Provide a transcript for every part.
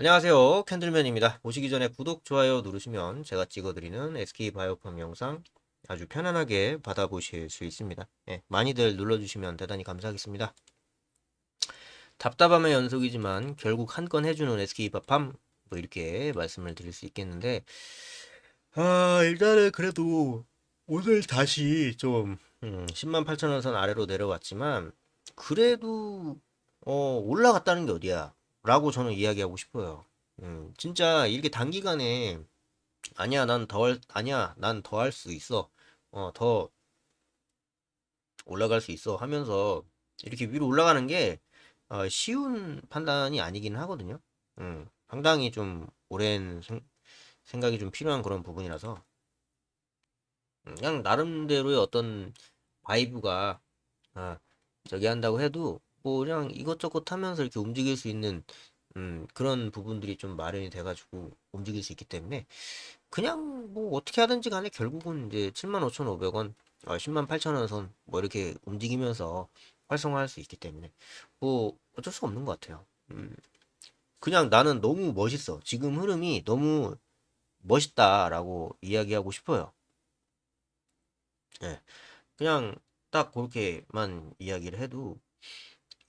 안녕하세요. 캔들맨입니다. 보시기 전에 구독, 좋아요 누르시면 제가 찍어드리는 SK 바이오팜 영상 아주 편안하게 받아보실 수 있습니다. 예, 많이들 눌러주시면 대단히 감사하겠습니다. 답답함의 연속이지만 결국 한 건 해주는 SK 바팜 뭐 이렇게 말씀을 드릴 수 있겠는데 아 일단은 그래도 오늘 다시 좀 음, 10만 8천 원 선 아래로 내려왔지만 그래도 어 올라갔다는 게 어디야? 라고 저는 이야기하고 싶어요. 음, 진짜 이렇게 단기간에 아니야 난 더 할, 아니야 난 더 할 수 있어. 어, 더 올라갈 수 있어 하면서 이렇게 위로 올라가는 게 어, 쉬운 판단이 아니긴 하거든요. 음, 상당히 좀 오랜 생, 생각이 좀 필요한 그런 부분이라서 음, 그냥 나름대로의 어떤 바이브가 아, 저기 한다고 해도 뭐 그냥 이것저것 하면서 이렇게 움직일 수 있는 음, 그런 부분들이 좀 마련이 돼가지고 움직일 수 있기 때문에 그냥 뭐 어떻게 하든지 간에 결국은 이제 75,500원, 어, 108,000원 선 뭐 이렇게 움직이면서 활성화할 수 있기 때문에 뭐 어쩔 수가 없는 것 같아요. 음, 그냥 나는 너무 멋있어. 지금 흐름이 너무 멋있다라고 이야기하고 싶어요. 예. 그냥 딱 그렇게만 이야기를 해도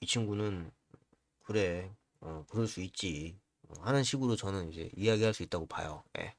이 친구는 그래, 어, 그럴 수 있지. 어, 하는 식으로 저는 이제 이야기할 수 있다고 봐요. 예.